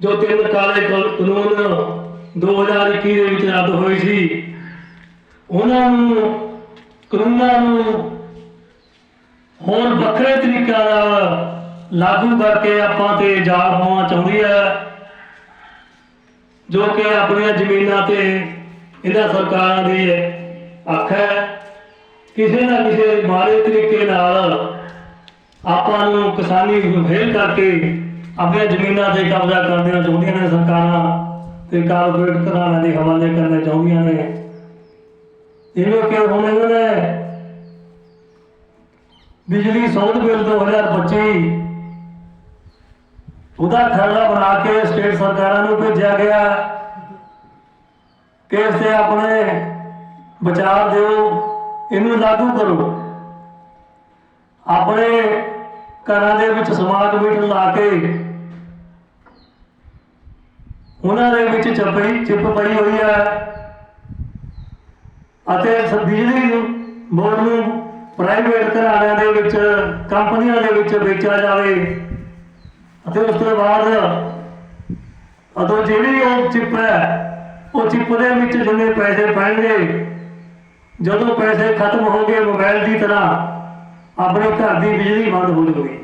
ਜੋ ਤਿੰਨ ਕਾਲੇ ਕਾਨੂੰਨ 2021 ਦੇ ਵਿੱਚ ਰੱਦ ਹੋਏ ਸੀ, ਉਹਨਾਂ ਨੂੰ ਕਾਨੂੰਨਾਂ ਨੂੰ ਹੋਰ ਵੱਖਰੇ ਤਰੀਕਿਆਂ ਨਾਲ ਲਾਗੂ ਕਰਕੇ ਆਪਾਂ ਤੇ ਜਾਲ ਪਾਉਣਾ ਚਾਹੁੰਦੀ ਹੈ, ਜੋ ਕਿ ਆਪਣੀਆਂ ਜ਼ਮੀਨਾਂ ਤੇ ਇਹਨਾਂ ਸਰਕਾਰਾਂ ਦੀ ਅੱਖ ਹੈ। ਕਿਸੇ ਨਾ ਕਿਸੇ ਮਾੜੇ ਤਰੀਕੇ ਨਾਲ ਆਪਾਂ ਨੂੰ ਕਿਸਾਨੀ ਫੇਲ ਕਰਕੇ ਆਪਣੀਆਂ ਜ਼ਮੀਨਾਂ ਤੇ ਕਬਜ਼ਾ ਕਰ ਚਾਹੁੰਦੀਆਂ ਨੇ ਸਰਕਾਰਾਂ ਤੇ ਕਾਰਪੋਰੇਟ ਘਰਾਣਿਆਂ ਦੇ ਹਵਾਲੇ ਕਰਨਾ ਚਾਹੁੰਦੀਆਂ ਨੇ। ਜਿਵੇਂ ਕਿ ਹੁਣ ਇਹਨਾਂ ਨੇ ਬਿਜਲੀ ਸੌਦ ਬਿੱਲ 2025 ਉਹਦਾ ਖਰੜਾ ਬਣਾ ਕੇ ਸਟੇਟ ਸਰਕਾਰਾਂ ਨੂੰ ਭੇਜਿਆ ਗਿਆ। ਕਿ ਇਸ ਤੇ ਆਪਣੇ ਵਿਚਾਰ ਦਿਓ, ਇਹਨੂੰ ਲਾਗੂ ਕਰੋ। ਆਪਣੇ ਘਰਾਂ ਦੇ ਵਿੱਚ ਸਮਾਰਟ ਮੀਟਰ ਲਾ ਕੇ ਉਹਨਾਂ ਦੇ ਵਿੱਚ ਚਪਈ ਚਿੱਪ ਪਈ ਹੋਈ ਹੈ। ਅਤੇ ਬਿਜਲੀ ਨੂੰ, ਬੋਰਡ ਨੂੰ ਪ੍ਰਾਈਵੇਟ ਘਰਾਣਿਆਂ ਦੇ ਵਿੱਚ, ਕੰਪਨੀਆਂ ਦੇ ਵਿੱਚ ਵੇਚਿਆ ਜਾਵੇ। ਅਤੇ ਉਸ ਤੋਂ ਬਾਅਦ ਅਦੋਂ ਜਿਹੜੀ ਉਹ ਚਿੱਪ ਹੈ, ਉਹ ਚਿੱਪ ਦੇ ਵਿੱਚ ਜਿੰਨੇ ਪੈਸੇ ਪੈਣਗੇ, ਜਦੋਂ ਪੈਸੇ ਖਤਮ ਹੋ ਗਏ ਮੋਬਾਈਲ ਦੀ ਤਰ੍ਹਾਂ ਆਪਣੇ ਘਰ ਦੀ ਬਿਜਲੀ ਬੰਦ ਹੋ ਜਾਊਗੀ